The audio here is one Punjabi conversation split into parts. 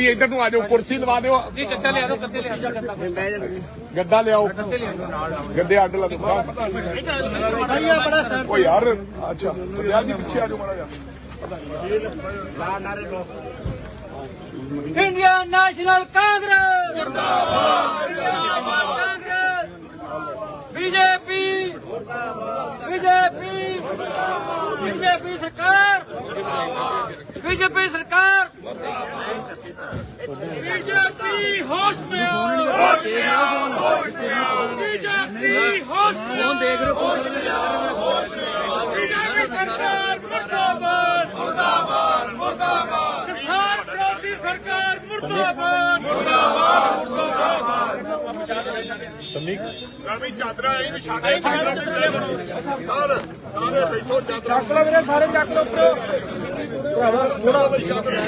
ਆਂਟੀ ਇੱਧਰ ਨੂੰ ਆ ਜਾਓ ਕੁਰਸੀ ਲਵਾ ਦਿਓ। ਜੀ ਗੱਦਾ ਲਿਆ ਦੋ ਗੱਦੇ ਲਿਆ ਗੱਦਾ ਲਿਆਓ। ਗੱਦੇ ਅੱਡ ਲਾ ਦਿਓ ਓ ਯਾਰ ਅੱਛਾ ਯਾਰ ਜੀ ਪਿੱਛੇ ਆ ਜਾਓ ਮਾੜਾ ਜਿਹਾ। Indian National Congress. ਜਿੰਦਾਬਾਦ। ਬੀਜੇਪੀ ਬੀਜੇਪੀ ਬੀਜੇਪੀ ਸਰਕਾਰ ਬੀਜੇਪੀ ਸਰਕਾਰ, ਬੀਜੇਪੀ ਹੋਸ਼ ਮੇ ਆਓ ਬੀਜੇਪੀ ਹੋਸ਼ ਮੇ ਆਓ ਦੇਖ ਰਹੇ ਬੀਜੇਪੀ ਸਰਕਾਰ ਮੁਰਦਾਬਾਦ ਮੁਰਦਾਬਾਦ ਮੁਰਦਾਬਾਦ। ਸਰਕਾਰ ਮੁਰਦਾਬਾਦ ਰਵੀ ਚਾਦਰਾ ਇਹ ਵਿਛਾਣਾ ਹੀ ਚਾਦਰਾ ਤੇ ਕਿਲੇ ਬਣੋ ਸਰ ਸਾਰੇ ਬੈਠੋ ਚਾਦਰਾ ਚੱਕ ਲਓ ਵੀਰੇ ਸਾਰੇ ਚੱਕ ਲਓ ਉੱਪਰੋਂ ਭਰਾਵਾ ਥੋੜਾ ਬਈ ਚਾਦਰਾ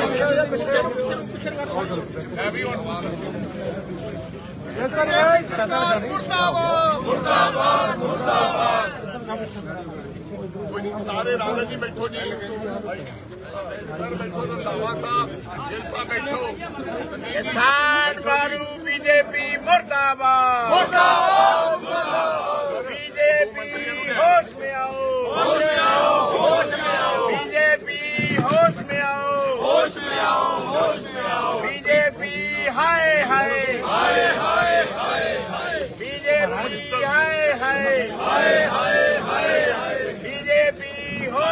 ਐਵੀ ਹੁਣ ਸਰਕਾਰ ਮੁਰਦਾਬਾਦ ਮੁਰਦਾਬਾਦ ਮੁਰਦਾਬਾਦ ਸਾਰੇ ਰਾਜਾ ਜੀ ਬੈਠੋ ਜੀ ਸਰ ਬੈਠੋ ਰੰਧਾਵਾ ਸਾਹਿਬ ਗਿੱਲ ਸਾਹਿਬ ਬੈਠੋ ਕਿਸਾਨ ਬਾਰੂ ਬੀਜੇਪੀ ਮੁਰਦਾਬਾਦ ਮੁਰਦਾਬਾਦ ਮੁਰਦਾਬਾਦ ਬੀਜੇਪੀ ਹੋਸ਼ ਮੇ ਆਓ ਹੋਸ਼ ਮੇ ਆਓ ਹੋਸ਼ ਮੇ ਆਓ ਬੀਜੇਪੀ ਹੋਸ਼ ਮੇ ਆਓ ਹੋਸ਼ ਮੇ ਆਓ ਹੋਸ਼ ਮੇ ਆਓ ਬੀਜੇਪੀ ਹਾਏ ਹਾਏ ਹਾਏ ਹਾਏ ਹਾਏ ਬੀਜੇਪੀ ਹਾਏ ਹਾਏ ਹਾਏ ਹਾਏ ਹਾਏ ਬੀਜੇਪੀ ਹੋਸ਼ ਮੇ ਆਓ ਹੋਸ਼ ਮੇ ਆਓ ਹੋਸ਼ ਮੇ ਆਓ ਕਿਸਾਨ ਮਾਰੂ ਸੈਂਟਰ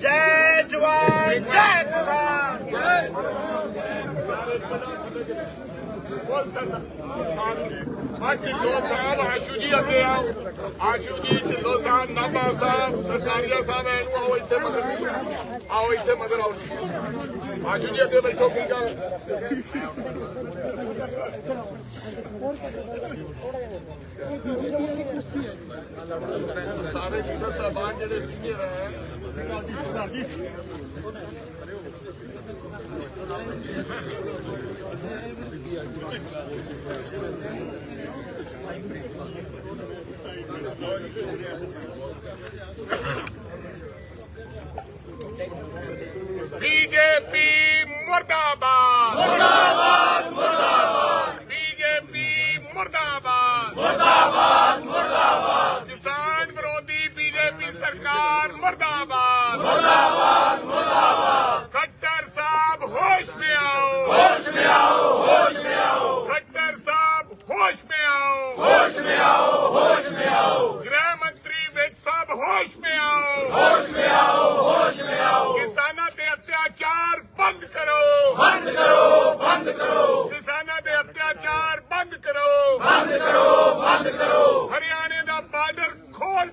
ਜੈ ਜਵਾਨ, ਜੈ ਕਿਸਾਨ। ਅੱਜ ਢਿੱਲੋਂ ਸਾਹਿਬ ਆਸ਼ੂ ਜੀ ਅੱਗੇ ਆਓ। ਆਸ਼ੂ ਜੀ, ਢਿੱਲੋਂ ਸਾਹਿਬ, ਨਾਭਾ ਸਾਹਿਬ, ਸਰਕਾਰੀਆ ਸਾਹਿਬ, ਇਹਨੂੰ ਆਓ ਇੱਥੇ ਮਗਰ। ਆਓ ਇੱਥੇ ਮਗਰ ਆਓ ਆਸ਼ੂ ਜੀ ਅੱਗੇ ਬੈਠੋ, ਕੀ ਗੱਲ? ਸਾਰੇ ਲੀਡਰ ਸਾਹਿਬਾਨ ਜਿਹੜੇ ਸੀਨੀਅਰ ਹੈ ਬੀਜੇਪੀ ਮੁਰਦਾਬਾਦ ਮੁਰਦਾਬਾਦ ਮੁਰਦਾਬਾਦ ਬੀਜੇਪੀ ਮੁਰਦਾਬਾਦ ਮੁਰਦਾਬਾਦ ਮੁਰਦਾਬਾਦ ਕਿਸਾਨ ਵਿਰੋਧੀ ਸਰਕਾਰ ਮੁਰਦਾਬਾਦ। ਮੁਰਦਾਬਾਦ ਮੁਰਦਾਬਾਦ। ਖੱਟਰ ਸਾਹਿਬ ਹੋਸ਼ ਮੇ ਆਓ। ਹੋਸ਼ ਮੇ ਆਓ ਹੋਸ਼ ਮੇ ਆਓ। ਖੱਟਰ ਸਾਹਿਬ ਹੋਸ਼ ਮੇ ਆਓ। ਹੋਸ਼ ਮੇ ਆਓ ਹੋਸ਼ ਮੇ ਆਓ। ਗ੍ਰਹਿ ਮੰਤਰੀ ਵਿੱਚ ਸਾਹਿਬ ਹੋਸ਼ ਮੇ ਆਓ। ਹੋਸ਼ ਮੇ ਆਓ ਹੋਸ਼ ਮੇ ਆਓ। ਕਿਸਾਨਾਂ ਤੇ ਅਤਿਆਚਾਰ ਬੰਦ ਕਰੋ। ਬੰਦ ਕਰੋ ਬੰਦ ਕਰੋ। ਕਿਸਾਨਾਂ ਦੇ ਅਤਿਆਚਾਰ ਬੰਦ ਕਰੋ। ਬੰਦ ਕਰੋ ਬੰਦ ਕਰੋ ਹਰਿਆਣੇ ਦਾ ਬਾਰਡਰ ਖੋਲ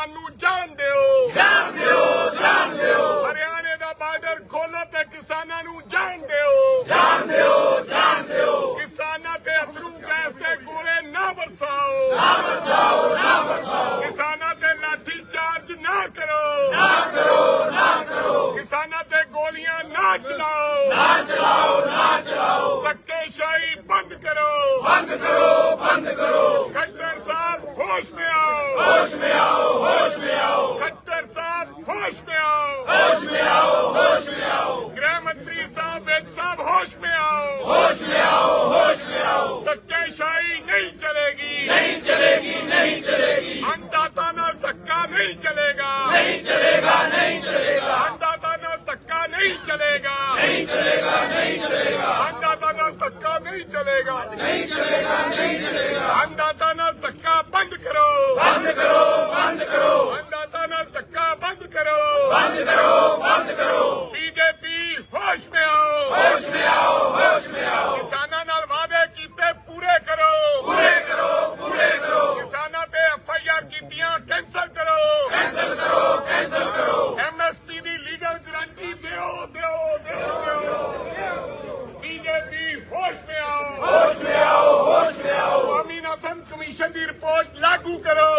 ਕੇ ਕਿਸਾਨ ਨੂੰ ਜਾਣ ਦਿਓ। ਜਾਣ ਦਿਓ ਜਾਣ ਦਿਓ। ਹਰਿਆਣੇ ਦਾ ਬਾਰਡਰ ਖੋਲੋ ਤੇ ਕਿਸਾਨਾਂ ਨੂੰ ਜਾਣ ਦਿਓ। ਜਾਣ ਦਿਓ ਜਾਣ ਦਿਓ। ਕਿਸਾਨਾਂ ਤੇ ਅਥਰੂ ਗੈਸ ਦੇ ਗੋਲੇ ਨਾ ਵਰਸਾਓ। ਨਾ ਵਰਸਾਓ ਨਾ ਵਰਸਾਓ। ਕਿਸਾਨਾਂ ਤੇ ਲਾਠੀ ਚਾਰਜ ਨਾ ਕਰੋ। ਨਾ ਕਰੋ ਨਾ ਕਰੋ। ਕਿਸਾਨਾਂ ਤੇ ਗੋਲੀਆਂ ਨਾ ਚਲਾਓ। ਨਾ ਚਲਾਓ ਨਾ ਚਲਾਓ। ਧੱਕੇਸ਼ਾਹੀ ਬੰਦ ਕਰੋ। ਬੰਦ ਕਰੋ ਬੰਦ ਕਰੋ। ਖੱਟਰ ਸਾਹਿਬ ਹੋਸ਼ ਮੇ ਆਓ ਹੋਸ਼ ਮੇ ਆਓ ਹੋਸ਼ ਮੇ ਆਓ ਖੱਟਰ ਸਾਹਿਬ ਹੋਸ਼ ਮੇ ਆਓ ਹੋਸ਼ ਮੇ ਆਓ ਹੋਸ਼ ਮੇ ਆਓ ਗ੍ਰਹਿ ਮੰਤਰੀ ਸਾਹਿਬ ਵਿੱਚ ਸਾਹਿਬ ਹੋਸ਼ ਮੇ ਆਓ ਹੋਸ਼ ਮੇ ਆਓ ਹੋਸ਼ ਮੇ ਆਓ ਧੱਕੇਸ਼ਾਹੀ ਨਹੀਂ ਚਲੇਗੀ ਨਹੀਂ ਚਲੇਗੀ ਨਹੀਂ ਚਲੇਗੀ ਅੰਦਾਤਾ ਨਾਲ ਧੱਕਾ ਨਹੀਂ ਚਲੇਗਾ ਨਹੀਂ ਚਲੇਗਾ ਨਹੀਂ ਚਲੇਗਾ ਅੰਦਾਤਾ ਨਾਲ ਧੱਕਾ ਨਹੀਂ ਚਲੇਗਾ ਨਹੀਂ ਚਲੇਗਾ ਨਹੀਂ ਚਲੇਗਾ ਅੰਦਾਤਾ ਨਾਲ ਧੱਕਾ ਨਹੀਂ ਚਲੇਗਾ ਨਹੀਂ ਚਲੇਗਾ ਨਹੀਂ ਚਲੇਗਾ ਅੰਦਾਤਾ ਨਾਲ ਧੱਕਾ ਬੰਦ ਕਰੋ ਬੰਦ ਕਰੋ ਬੰਦ ਕਰੋ ਅੰਦਾਤਾ ਨਾਲ ਧੱਕਾ ਬੰਦ ਕਰੋ ਬੰਦ ਕਰੋ ਬੰਦ ਕਰੋ ਬੀਜੇਪੀ ਹੋਸ਼ ਮੇ ਆਓ ਹੋਸ਼ ਮੇ ਆਓ ਹੋਸ਼ ਮੇ ਆਓ ਕਿਸਾਨਾਂ ਨਾਲ ਵਾਅਦੇ ਕੀਤੇ ਪੂਰੇ ਕਰੋ ਪੂਰੇ ਕਮਿਸ਼ਨ ਦੀ ਰਿਪੋਰਟ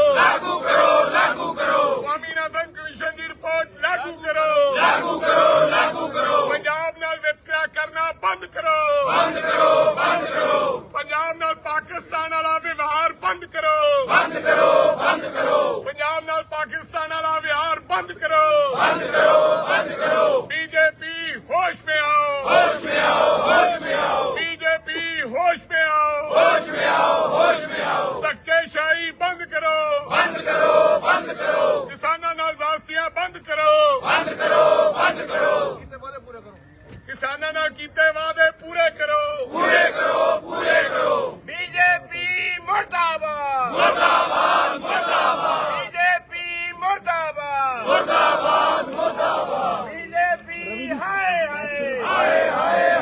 ਮੁਰਦਾਬਾਦ ਮੁਰਦਾਬਾਦ ਮੁਰਦਾਬਾਦ ਬੀਜੇਪੀ ਹਾਏ ਹਾਏ ਹਾਏ ਹਾਏ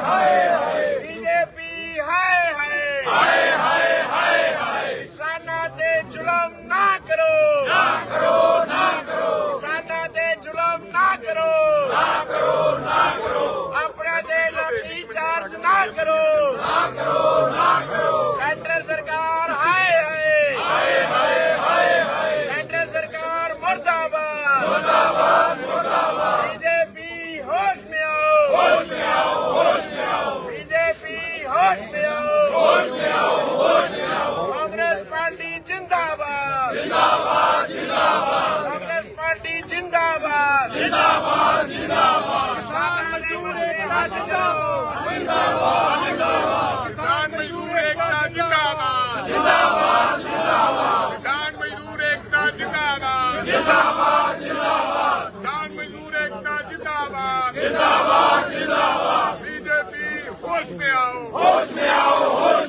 ਹਾਏ ਬੀਜੇਪੀ ਹਾਏ ਹਾਏ ਹਾਏ ਹਾਏ ਹਾਏ ਹਾਏ ਕਿਸਾਨਾਂ ਤੇ ਜ਼ੁਲਮ ਨਾ ਕਰੋ ਨਾ ਕਰੋ ਨਾ ਕਰੋ ਕਿਸਾਨਾਂ ਤੇ ਜ਼ੁਲਮ ਨਾ ਕਰੋ ਆਪਣਾ ਦੇ ਲਾਠੀ ਚਾਰਜ ਨਾ ਕਰੋ ਨਾ ਕਰੋ ਨਾ ਕਰੋ ਸੈਂਟਰ ਸਰਕਾਰ ਹਾਏ ਹਾਏ ਹਾਏ ਹਾਏ ਹਾਏ ਹਾਏ ਸੈਂਟਰ ਸਰਕਾਰ ਮਰਦਾਬਾਦ ਮਰਦਾਬਾਦ ਮਰਦਾਬਾਦ ਬੀਜੇਪੀ ਹੋਸ਼ ਮੇ ਆਓ ਹੋਸ਼ ਮੇ ਆਓ ਹੋਸ਼ ਮੇ ਆਓ ਬੀਜੇਪੀ ਹੋਸ਼ ਮੇ ਆਓ ਹੋਸ਼ ਮੇ ਆਓ ਹੋਸ਼ ਮੇ ਆਓ ਕਾਂਗਰਸ ਪਾਰਟੀ ਜਿੰਦਾਬਾਦ ਜਿੰਦਾਬਾਦ ਜਿੰਦਾਬਾਦ ਕਾਂਗਰਸ ਪਾਰਟੀ ਜਿੰਦਾਬਾਦ ਜਿੰਦਾਬਾਦ ਜਿੰਦਾਬਾਦ ਕਿਸਾਨ ਮਜ਼ਦੂਰ ਏਕਤਾ ਜਿੰਦਾਬਾਦ ਜਿੰਦਾਬਾਦ। ਜਿੰਦਾਬਾਦ ਕਿਸਾਨ ਮਜ਼ਦੂਰ ਏਕਤਾ ਜਿੰਦਾਬਾਦ। ਜਿੰਦਾਬਾਦ ਜਿੰਦਾਬਾਦ। ਕਿਸਾਨ ਮਜ਼ਦੂਰ ਏਕਤਾ ਜਿੰਦਾਬਾਦ। ਜਿੰਦਾਬਾਦ ਜਿੰਦਾਬਾਦ। ਕਿਸਾਨ ਮਜ਼ਦੂਰ ਏਕਤਾ ਜਿੰਦਾਬਾਦ। ਜਿੰਦਾਬਾਦ ਜਿੰਦਾਬਾਦ। ਬੀਜੇਪੀ ਹੋਸ਼ ਮੇ ਆਓ। ਹੋਸ਼ ਮੇ ਆਓ ਹੋਸ਼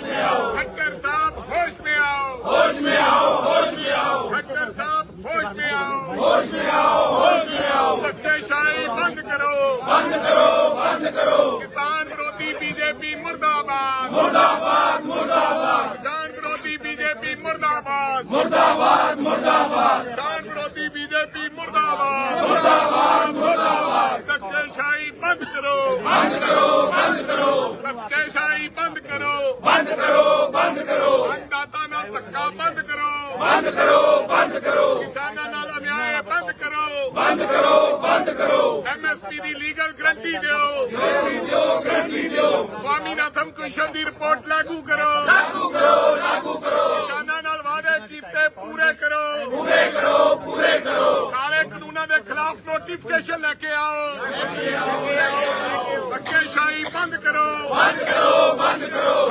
ਹੋਸ਼ ਮੇ ਆਓ ਹੋਸ਼ ਮੇ ਆਓ ਧੱਕੇਸ਼ਾਹੀ ਬੰਦ ਕਰੋ। ਬੰਦ ਕਰੋ ਬੰਦ ਕਰੋ। ਕਿਸਾਨ ਵਿਰੋਧੀ ਬੀਜੇਪੀ ਮਰਦਾਬਾਦ। ਮੁਰਦਾਬਾਦ ਮੁਰਦਾਬਾਦ। ਕਿਸਾਨ ਵਿਰੋਧੀ ਬੀਜੇਪੀ ਮਰਦਾਬਾਦ। ਮੁਰਦਾਬਾਦ ਮੁਰਦਾਬਾਦ। ਕਿਸਾਨ ਵਿਰੋਧੀ ਬੀਜੇਪੀ ਮਰਦਾਬਾਦ। ਮੁਰਦਾਬਾਦ ਮੁਰਦਾਬਾਦ। ਧੱਕੇਸ਼ਾਹੀ ਬੰਦ ਕਰੋ। ਬੰਦ ਕਰੋ ਬੰਦ ਕਰੋ। ਧੱਕੇਸ਼ਾਹੀ ਬੰਦ ਕਰੋ। ਬੰਦ ਕਰੋ ਬੰਦ ਕਰੋ। ਅੰਦਾਤਾ ਨਾਲ ਧੱਕਾ ਬੰਦ ਕਰੋ। ਬੰਦ ਕਰੋ ਬੰਦ ਕਰੋ। ਕਿਸਾਨਾਂ ਨਾਲ ਬੰਦ ਕਰੋ ਬੰਦ ਕਰੋ। ਐਮਐਸਪੀ ਦੀ ਲੀਗਲ ਗਰੰਟੀ ਦਿਓ। ਗਰੰਟੀ ਦਿਓ ਗਰੰਟੀ ਦਿਓ। ਸਵਾਮੀਨਾਥਨ ਕਮਿਸ਼ਨ ਦੀ ਰਿਪੋਰਟ ਲਾਗੂ ਕਰੋ। ਲਾਗੂ ਕਰੋ ਲਾਗੂ ਕਰੋ। ਕਿਸਾਨਾਂ ਨਾਲ ਵਾਅਦੇ ਕੀਤੇ ਪੂਰੇ ਕਰੋ। ਪੂਰੇ ਕਰੋ ਪੂਰੇ ਕਰੋ। ਕਾਲੇ ਕਾਨੂੰਨਾਂ ਦੇ ਖਿਲਾਫ ਨੋਟੀਫਿਕੇਸ਼ਨ ਲੈ ਕੇ ਆਓ। ਧੱਕੇਸ਼ਾਹੀ ਬੰਦ ਕਰੋ। ਬੰਦ ਕਰੋ ਬੰਦ ਕਰੋ।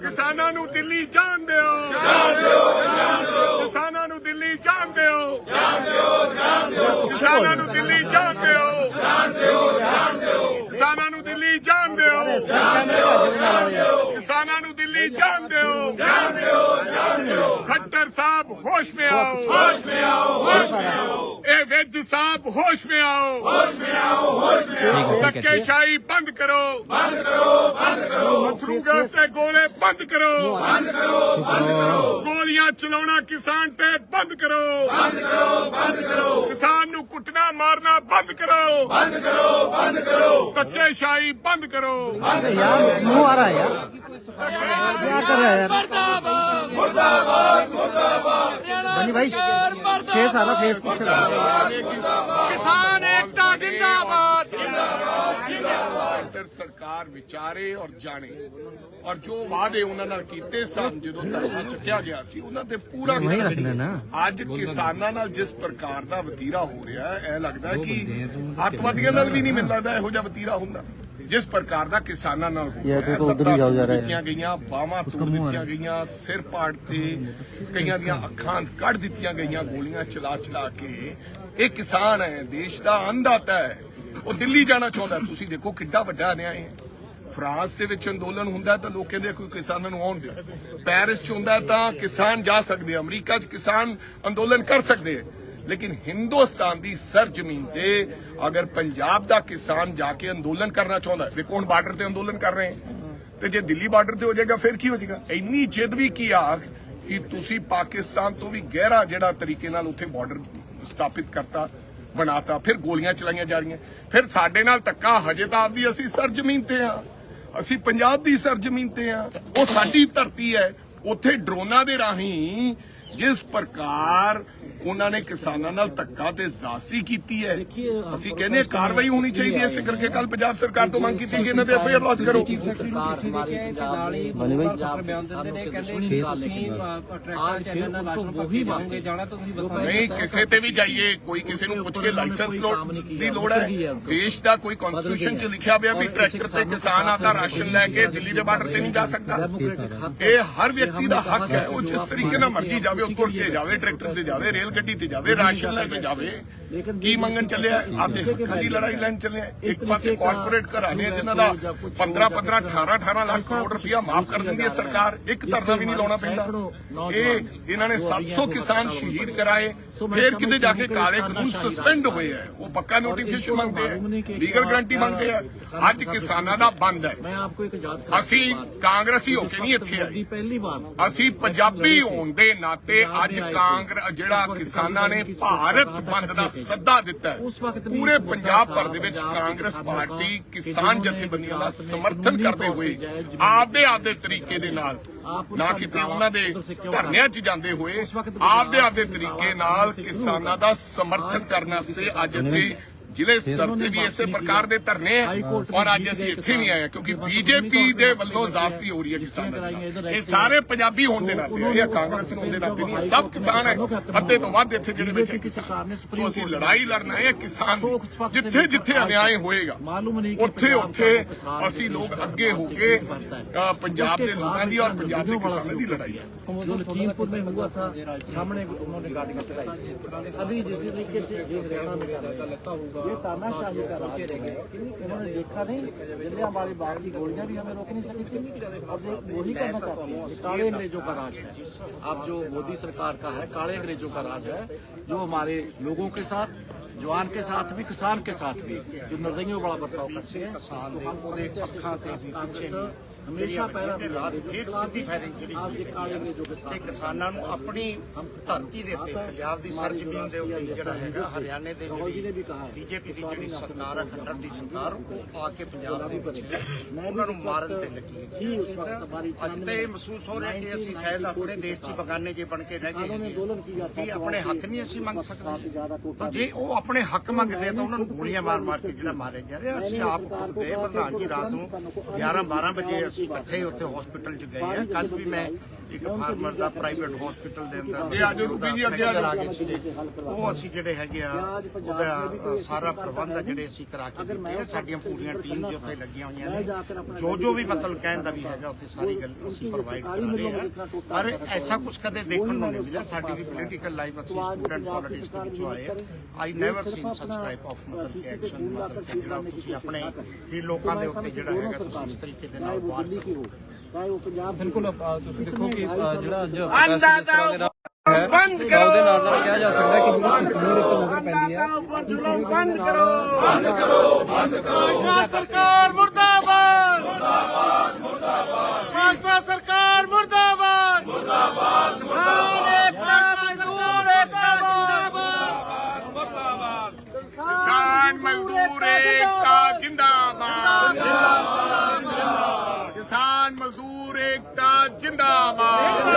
ਕਿਸਾਨਾਂ ਨੂੰ ਦਿੱਲੀ ਜਾਣ ਦਿਓ। ਜਾਣ ਦਿਓ ਜਾਣ ਦਿਓ। ਕਿਸਾਨਾਂ ਦਿੱਲੀ ਜਾਣ ਦਿਓ ਜਾਣ ਦਿਓ ਜਾਣ ਦਿਓ ਕਿਸਾਨਾਂ ਨੂੰ ਦਿੱਲੀ ਜਾਣ ਦਿਓ ਜਾਣ ਦਿਓ ਜਾਣ ਦਿਓ ਕਿਸਾਨਾਂ ਦਿੱਲੀ ਜਾਣ ਦਿਓ ਜਾਣ ਦਿਓ ਕਿਸਾਨਾਂ ਨੂੰ ਦਿੱਲੀ ਜਾਣ ਦਿਓ ਜਾਣ ਦਿਓ ਜਾਣ ਦਿਓ ਖੱਟਰ ਸਾਹਿਬ ਹੋਸ਼ ਮੇ ਆਓ। ਹੋਸ਼ ਮੇ ਆਓ ਹੋਸ਼ ਮੇ ਆਓ ਇਹ ਵਿਜ ਸਾਹਿਬ ਹੋਸ਼ ਮੇ ਆਓ। ਹੋਸ਼ ਮੇ ਆਓ ਹੋਸ਼ ਮੇ ਆਓ ਧੱਕੇਸ਼ਾਹੀ ਬੰਦ ਕਰੋ। ਬੰਦ ਕਰੋ ਬੰਦ ਕਰੋ ਮਥਰੂ ਗੈਸ ਤੇ ਗੋਲੇ ਬੰਦ ਕਰੋ। ਬੰਦ ਕਰੋ ਬੰਦ ਕਰੋ ਗੋਲੀਆਂ ਚਲਾਉਣਾ ਕਿਸਾਨ ਤੇ ਬੰਦ ਕਰੋ। ਬੰਦ ਕਰੋ ਬੰਦ ਕਰੋ ਕਿਸਾਨ ਨੂੰ ਕੁੱਟਣਾ ਮਾਰਨਾ ਬੰਦ ਕਰੋ ਬੰਦ ਕਰੋ ਬੰਦ ਕਰੋ। ਧੱਕੇਸ਼ਾਹੀ ਬੰਦ ਕਰੋ यार मुंह आ रहा है यार क्या कर रहा है यार ਮਰਦਾਬਾਦ बनी भाई फेस आ रहा फेस कुछ ਕਿਸਾਨ ਏਕਤਾ ਜਿੰਦਾਬਾਦ ਸੈਂਟਰ ਸਰਕਾਰ ਵਿਚਾਰੇ ਔਰ ਜਾਣੇ। ਔਰ ਜੋ ਵਾਅਦੇ ਉਹਨਾਂ ਨਾਲ ਕੀਤੇ ਸਨ ਜਦੋਂ ਧਰਨਾ ਚੁੱਕਿਆ ਗਿਆ ਸੀ ਉਹਨਾਂ ਤੇ ਪੂਰਾ। ਅੱਜ ਕਿਸਾਨਾਂ ਨਾਲ ਜਿਸ ਪ੍ਰਕਾਰ ਦਾ ਵਤੀਰਾ ਹੋ ਰਿਹਾ ਹੈ ਇਹ ਲੱਗਦਾ ਹੈ ਕਿ ਅੱਤਵਾਦੀਆਂ ਨਾਲ ਵੀ ਨਹੀਂ ਮਿਲ ਲੱਗਦਾ ਇਹੋ ਜਿਹਾ ਵਤੀਰਾ ਹੁੰਦਾ। ਜਿਸ ਪ੍ਰਕਾਰ ਦਾ ਕਿਸਾਨਾਂ ਨਾਲ ਹੋ ਯਾਰ, ਤੂੰ ਤਾਂ ਉੱਧਰ ਹੀ ਜਾਓ ਹੈ। ਦਿੱਤੀਆਂ ਗਈਆਂ ਬਾਹਾਂ ਤੋੜ ਦਿੱਤੀਆਂ ਗਈਆਂ ਸਿਰ ਪਾੜ ਤੇ ਕਈਆਂ ਦੀਆਂ ਅੱਖਾਂ ਕੱਢ ਦਿੱਤੀਆਂ ਗਈਆਂ ਗੋਲੀਆਂ ਚਲਾ ਚਲਾ ਕੇ। ਇਹ ਕਿਸਾਨ ਹੈ ਦੇਸ਼ ਦਾ ਅੰਨਦਾਤਾ ਹੈ। ਉਹ ਦਿੱਲੀ ਜਾਣਾ ਚਾਹੁੰਦਾ। ਤੁਸੀਂ ਦੇਖੋ ਕਿੱਡਾ ਵੱਡਾ ਅਨਿਆਏ ਹੈ। ਫਰਾਂਸ ਦੇ ਵਿੱਚ ਅੰਦੋਲਨ ਹੁੰਦਾ ਤਾਂ ਲੋਕ ਕਹਿੰਦੇ ਕੋਈ ਕਿਸਾਨਾਂ ਨੂੰ ਆਉਣ ਦਿਓ। ਪੈਰਿਸ ਚ ਹੁੰਦਾ ਤਾਂ ਕਿਸਾਨ ਜਾ ਸਕਦੇ ਅਮਰੀਕਾ ਚ ਕਿਸਾਨ ਅੰਦੋਲਨ ਕਰ ਸਕਦੇ ਲੇਕਿਨ ਹਿੰਦੁਸਤਾਨ ਦੀ ਸਰਜ਼ਮੀਨ ਤੇ ਅਗਰ ਪੰਜਾਬ ਦਾ ਕਿਸਾਨ ਜਾ ਕੇ ਅੰਦੋਲਨ ਕਰਨਾ ਚਾਹੁੰਦਾ ਹੈ, ਵੇਖੋ ਬਾਰਡਰ ਤੇ ਅੰਦੋਲਨ ਕਰ ਰਹੇ ਤੇ ਜੇ ਦਿੱਲੀ ਬਾਰਡਰ ਤੇ ਹੋ ਜਾਏਗਾ, ਫਿਰ ਕੀ ਹੋ ਜਾਏਗਾ? ਇੰਨੀ ਜਿੱਦ ਵੀ ਕੀ ਆ ਕਿ ਤੁਸੀਂ ਪਾਕਿਸਤਾਨ ਤੋਂ ਵੀ ਗਹਿਰਾ ਜਿਹੜਾ ਤਰੀਕੇ ਨਾਲ ਉੱਥੇ ਬਾਰਡਰ ਸਥਾਪਿਤ ਕਰਤਾ। ਬਣਾਤਾ, ਫਿਰ ਗੋਲੀਆਂ ਚਲਾਈਆਂ ਜਾ ਰਹੀਆਂ। ਫਿਰ ਸਾਡੇ ਨਾਲ ਧੱਕਾ, ਹਜੇ ਤਾਂ ਆਪਦੀ ਅਸੀਂ ਸਰਜ਼ਮੀਨ ਤੇ ਆ ਅਸੀਂ ਪੰਜਾਬ ਦੀ ਸਰਜ਼ਮੀਨ ਤੇ ਆ ਉਹ ਸਾਡੀ ਧਰਤੀ ਹੈ। ਉੱਥੇ ਡਰੋਨਾਂ ਦੇ ਰਾਹੀਂ ਜਿਸ ਪ੍ਰਕਾਰ ਉਹਨਾਂ ਨੇ ਕਿਸਾਨਾਂ ਨਾਲ ਧੱਕਾ ਤੇ ਜ਼ਾਸੀ ਕੀਤੀ ਹੈ। ਅਸੀਂ ਕਹਿੰਦੇ ਹਾਂ ਕਾਰਵਾਈ ਹੋਣੀ ਚਾਹੀਦੀ ਹੈ। ਇਸੇ ਕਰਕੇ ਕੱਲ ਪੰਜਾਬ ਸਰਕਾਰ ਤੋਂ ਮੰਗ ਕੀਤੀ ਕਿ ਇਹਨਾਂ ਦੇ ਐਫਆਈਆਰ ਲੌਂਚ ਕਰੋ। ਸਰਕਾਰ ਹਮਾਰੇ ਨਾਲ ਹੀ ਪੱਤਰ ਬਿਆਨ ਦਿੰਦੇ ਨੇ ਕਹਿੰਦੇ ਤੁਸੀਂ ਟਰੈਕਟਰ ਚੈਨਲ ਨਾਲ ਰਾਸ਼ਨ ਵਹੀ ਮੰਗੋਗੇ ਜਾਣਾ ਤਾਂ ਤੁਸੀਂ ਬੱਸਾਂ ਨਹੀਂ ਕਿਸੇ ਤੇ ਵੀ ਜਾਈਏ ਕੋਈ ਕਿਸੇ ਨੂੰ ਪੁੱਛ ਕੇ ਲਾਇਸੈਂਸ ਲੋੜ ਦੀ ਲੋੜ ਹੈ। ਦੇਸ਼ ਦਾ ਕੋਈ ਕਨਸਟੀਟਿਊਸ਼ਨ ਚ ਲਿਖਿਆ ਹੋਇਆ ਵੀ ਟਰੈਕਟਰ ਤੇ ਕਿਸਾਨ ਆਪਦਾ ਰਾਸ਼ਨ ਲੈ ਕੇ ਦਿੱਲੀ ਦੇ ਬਾਰਡਰ ਤੇ ਨਹੀਂ ਜਾ ਸਕਦਾ। ਇਹ ਹਰ ਵਿਅਕਤੀ ਦਾ ਹੱਕ ਹੈ ਉਹ ਜਿਸ ਤਰੀਕੇ ਨਾਲ ਮਰਜ਼ੀ ਜਾਵੇ ਉਹ ਤੁਰ ਕੇ ਜਾਵੇ ਟਰੈਕਟਰ ਤੇ ਜਾਵੇ ਰੇਲ ਗੱਡੀ ਤੇ ਜਾਵੇ ਰਾਸ਼ਨ ਲੈ ਕੇ ਜਾਵੇ। ਕੀ ਮੰਗਣ ਚੱਲਿਆ ਆਪਦੇ ਹੱਕਾਂ ਦੀ ਲੜਾਈ ਲੈਣ ਚੱਲਿਆ ਇੱਕ ਪਾਸੇ ਕਾਰਪੋਰੇਟ ਘਰਾਣੇ ਜਿਨ੍ਹਾਂ ਦਾ 15 15 18 18 ਲੱਖ ਕਰੋੜ ਰੁਪਇਆ ਮਾਫ ਕਰ ਦਿੰਦੀ ਹੈ ਸਰਕਾਰ। ਇੱਕ ਧਰਨਾ ਵੀ ਨਹੀਂ ਲਾਉਣਾ ਪੈਂਦਾ। ਇਹ ਇਹਨਾਂ ਨੇ 700 ਕਿਸਾਨ ਸ਼ਹੀਦ ਕਰਾਏ। ਫਿਰ ਕਿਤੇ ਜਾ ਕੇ ਕਾਲੇ ਕਾਨੂੰਨ ਸਸਪੈਂਡ ਹੋਏ ਆ। ਉਹ ਪੱਕਾ ਨੋਟੀਫਿਕੇਸ਼ਨ ਮੰਗਦੇ ਆ। ਲੀਗਲ ਗਰੰਟੀ ਮੰਗਦੇ ਆ। ਅੱਜ ਕਿਸਾਨਾਂ ਦਾ ਬੰਦ ਹੈ। ਅਸੀਂ ਕਾਂਗਰਸੀ ਹੋ ਕੇ ਨਹੀਂ ਇੱਥੇ ਆਏ। ਪਹਿਲੀ ਵਾਰ ਅਸੀਂ ਪੰਜਾਬੀ ਹੋਣ ਦੇ ਨਾਤੇ ਅੱਜ ਕਾਂਗਰਸ ਜਿਹੜਾ ਕਿਸਾਨਾਂ ਨੇ ਭਾਰਤ ਬੰਦ ਦਾ ਸੱਦਾ ਦਿੱਤਾ ਪੂਰੇ ਪੰਜਾਬ ਭਰ ਦੇ ਵਿੱਚ ਕਾਂਗਰਸ ਪਾਰਟੀ ਕਿਸਾਨ ਜਥੇਬੰਦੀਆਂ ਦਾ ਸਮਰਥਨ ਕਰਦੇ ਹੋਏ ਆਪਦੇ ਆਪਦੇ ਤਰੀਕੇ ਦੇ ਨਾਲ ਨਾ ਕਿਤੇ ਉਹਨਾਂ ਦੇ ਧਰਨਿਆਂ 'ਚ ਜਾਂਦੇ ਹੋਏ ਆਪਦੇ ਆਪਦੇ ਤਰੀਕੇ ਨਾਲ ਕਿਸਾਨਾਂ ਦਾ ਸਮਰਥਨ ਕਰਨ ਵਾਸਤੇ ਅੱਜ ਇੱਥੇ ਜ਼ਿਲ੍ਹੇ ਸਤਰ ਤੇ ਵੀ ਇਸੇ ਪ੍ਰਕਾਰ ਦੇ ਧਰਨੇ ਹੈ ਔਰ ਅੱਜ ਅਸੀਂ ਇੱਥੇ ਨਹੀਂ ਆਏ ਕਿਉਂਕਿ ਬੀਜੇਪੀ ਦੇ ਵੱਲੋਂ ਜ਼ਾਸਤੀ ਹੋ ਰਹੀ ਹੈ ਕਿਸਾਨਾਂ ਦੀ ਇਹ ਸਾਰੇ ਪੰਜਾਬੀ ਹੋਣ ਦੇ ਨਾਤੇ ਹੈ, ਇਹ ਕਾਂਗਰਸ ਹੋਣ ਦੇ ਨਾਤੇ ਨਹੀਂ ਹੈ। ਸਭ ਕਿਸਾਨ ਹੈ ਅੱਧੇ ਤੋਂ ਵੱਧ ਇੱਥੇ ਜਿਹੜੇ ਬੈਠੇ ਕਿਸਾਨ ਨੇ ਸੋ ਅਸੀਂ ਲੜਾਈ ਲੜਨਾ ਹੈ ਕਿਸਾਨ ਦੀ। ਜਿੱਥੇ ਜਿੱਥੇ ਅਨਿਆਏ ਹੋਏਗਾ मालूम नहीं कि ਉੱਥੇ ਉੱਥੇ ਅਸੀਂ ਲੋਕ ਅੱਗੇ ਹੋ ਕੇ ਅ, ਪੰਜਾਬ ਦੇ ਲੋਕਾਂ ਦੀ ਔਰ ਪੰਜਾਬ ਦੇ ਕਿਸਾਨਾਂ ਦੀ ਲੜਾਈ ਹੈ जो लखीमपुर में हुआ था सामने उन्होंने गाड़ियां चलाई अभी जिस तरीके से ये हरियाणा में कर रहे یہ تانا شاہی کا راج ہے۔ انہوں نے دیکھا نہیں جلدی ہمارے باپ کی گولیاں بھی ہمیں روک نہیں سکی تھی اب وہی کرنا چاہتے ہیں کاڑے انگریجوں کا راج ہے۔ اب جو مودی سرکار کا ہے کاڑے انگریجوں کا راج ہے۔ جو ہمارے لوگوں کے ساتھ جوان کے ساتھ بھی کسان کے ساتھ بھی جو نردگیوں بڑا برتاؤ کرتے ہیں۔ ਹਮੇਸ਼ਾ ਪਹਿਰਾ ਰਾਤ ਫੇਰ ਸਿੱਧੀ ਫਾਇਰਿੰਗ ਜਿਹੜੀ ਤੇ ਕਿਸਾਨਾਂ ਨੂੰ ਆਪਣੀ ਧਰਤੀ ਦੇ ਉੱਤੇ ਪੰਜਾਬ ਦੀ ਸਰਜ਼ਮੀਨ ਦੇ ਉੱਤੇ ਜਿਹੜਾ ਹੈਗਾ ਹਰਿਆਣੇ ਦੇ ਜਿਹੜੀ ਬੀਜੇਪੀ ਦੀ ਜਿਹੜੀ ਸਰਕਾਰ ਹੈ ਖੱਟਰ ਦੀ ਸਰਕਾਰ ਉਹ ਆ ਕੇ ਪੰਜਾਬ ਦੇ ਵਿੱਚ ਉਹਨਾਂ ਨੂੰ ਮਾਰਨ ਤੇ ਲੱਗੀ ਅੱਜ ਤੇ ਮਹਿਸੂਸ ਹੋ ਰਿਹਾ ਕਿ ਅਸੀਂ ਸ਼ਾਇਦ ਆਪਣੇ ਦੇਸ਼ 'ਚ ਬਗਾਨੇ ਜੇ ਬਣ ਕੇ ਰਹਿ ਗਏ ਕਿ ਆਪਣੇ ਹੱਕ ਨਹੀਂ ਅਸੀਂ ਮੰਗ ਸਕਦੇ। ਜੇ ਉਹ ਆਪਣੇ ਹੱਕ ਮੰਗਦੇ ਤਾਂ ਉਹਨਾਂ ਨੂੰ ਗੋਲੀਆਂ ਮਾਰ ਮਾਰ ਕੇ ਜਿਹੜਾ ਮਾਰਿਆ ਜਾ ਰਿਹਾ। ਅਸੀਂ ਆਪ ਖੁਦ ਦੇ ਪ੍ਰਧਾਨ ਜੀ ਰਾਤ ਨੂੰ 11 12 ਵਜੇ ਅਸੀਂ ਇਕੱਠੇ ਉੱਥੇ ਹਸਪੀਟਲ 'ਚ ਗਏ ਆ ਕੱਲ ਵੀ ਮੈਂ ਇੱਕ ਫਾਰਮਰ ਦਾ ਪ੍ਰਾਈਵੇਟ ਹਸਪੀਟਲ ਦੇ ਅੰਦਰ ਇਹ ਆ ਜਾਓ ਰੂਬੀ ਜੀ, ਅੱਗੇ ਆ। ਉਹ ਅਸੀਂ ਜਿਹੜੇ ਹੈਗੇ ਆ ਉਹਦਾ ਸਾਰਾ ਪ੍ਰਬੰਧ ਜਿਹੜੇ ਅਸੀਂ ਕਰਾ ਕੇ ਦਿੱਤੇ ਆ। ਸਾਡੀਆਂ ਪੂਰੀਆਂ ਟੀਮ ਜੀ ਉੱਥੇ ਲੱਗੀਆਂ ਹੋਈਆਂ ਨੇ। ਜੋ ਜੋ ਵੀ ਮਤਲਬ ਕਹਿਣ ਦਾ ਵੀ ਹੈਗਾ ਉੱਥੇ ਸਾਰੀ ਗੱਲ ਅਸੀਂ ਪ੍ਰੋਵਾਈਡ ਕਰ ਰਹੇ ਹਾਂ ਪਰ ਐਸਾ ਕੁਝ ਕਦੇ ਦੇਖਣ ਨੂੰ ਨਹੀਂ ਮਿਲਿਆ। ਸਾਡੀ ਵੀ ਪੋਲੀਟੀਕਲ ਲਾਈਫ ਅਸੀਂ ਸਟੂਡੈਂਟ ਪੋਲਿਟਿਕਸ ਦੇ ਵਿੱਚੋਂ ਆਏ I never seen such type of ਮਤਲਬ ਕਿ ਐਕਸ਼ਨ ਮਤਲਬ ਕਿ ਜਿਹੜਾ ਤੁਸੀਂ ਆਪਣੇ ਹੀ ਲੋਕਾਂ ਦੇ ਉੱਤੇ ਜਿਹੜਾ ਹੈਗਾ ਤੁਸੀਂ ਇਸ ਤਰੀਕੇ ਦੇ ਨਾਲ ਵਾਰ ਕਰੋ। ਚਾਹੇ ਉਹ ਪੰਜਾਬ ਬਿਲਕੁਲ ਅ, ਤੁਸੀਂ ਦੇਖੋ ਕਿ ਅ, ਜਿਹੜਾ ਅੱਜ ਪ੍ਰੋਟੈਸਟ ਜਿਸ ਤਰ੍ਹਾਂ ਦੇ ਨਾਲ ਹੈ ਬੰਦ ਕਰੋ ਉਹਦੇ ਨਾਲ ਨਾਲ ਕਿਹਾ ਜਾ ਸਕਦਾ ਹੈ ਕਿ ਜਿਹੜੀ ਕਸ਼ਮੀਰ ਇਸ ਤੋਂ ਮਗਰ ਪੈਂਦੀ ਹੈ। ਉੱਪਰ ਜ਼ੁਲਮ ਬੰਦ ਕਰੋ। ਬੰਦ ਕਰੋ ਬੰਦ ਕਰੋ। ਸਰਕਾਰ ਮੁਰਦਾਬਾਦ। ਮੁਰਦਾਬਾਦ ਮੁਰਦਾਬਾਦ। ਭਾਜਪਾ ਸਰਕਾਰ ਮੁਰਦਾਬਾਦ। ਮੁਰਦਾਬਾਦ ਮੁਰਦਾਬਾਦ। ਮਜ਼ਦੂਰ ਏਕਤਾ ਮੁਰਦਾਬਾਦ। ਕਿਸਾਨ ਮਜ਼ਦੂਰ ਏਕਤਾ ਜਿੰਦਾਬਾਦ। ਜਿੰਦਾਬਾਦ। ਜਿੰਦਾਬਾਦ।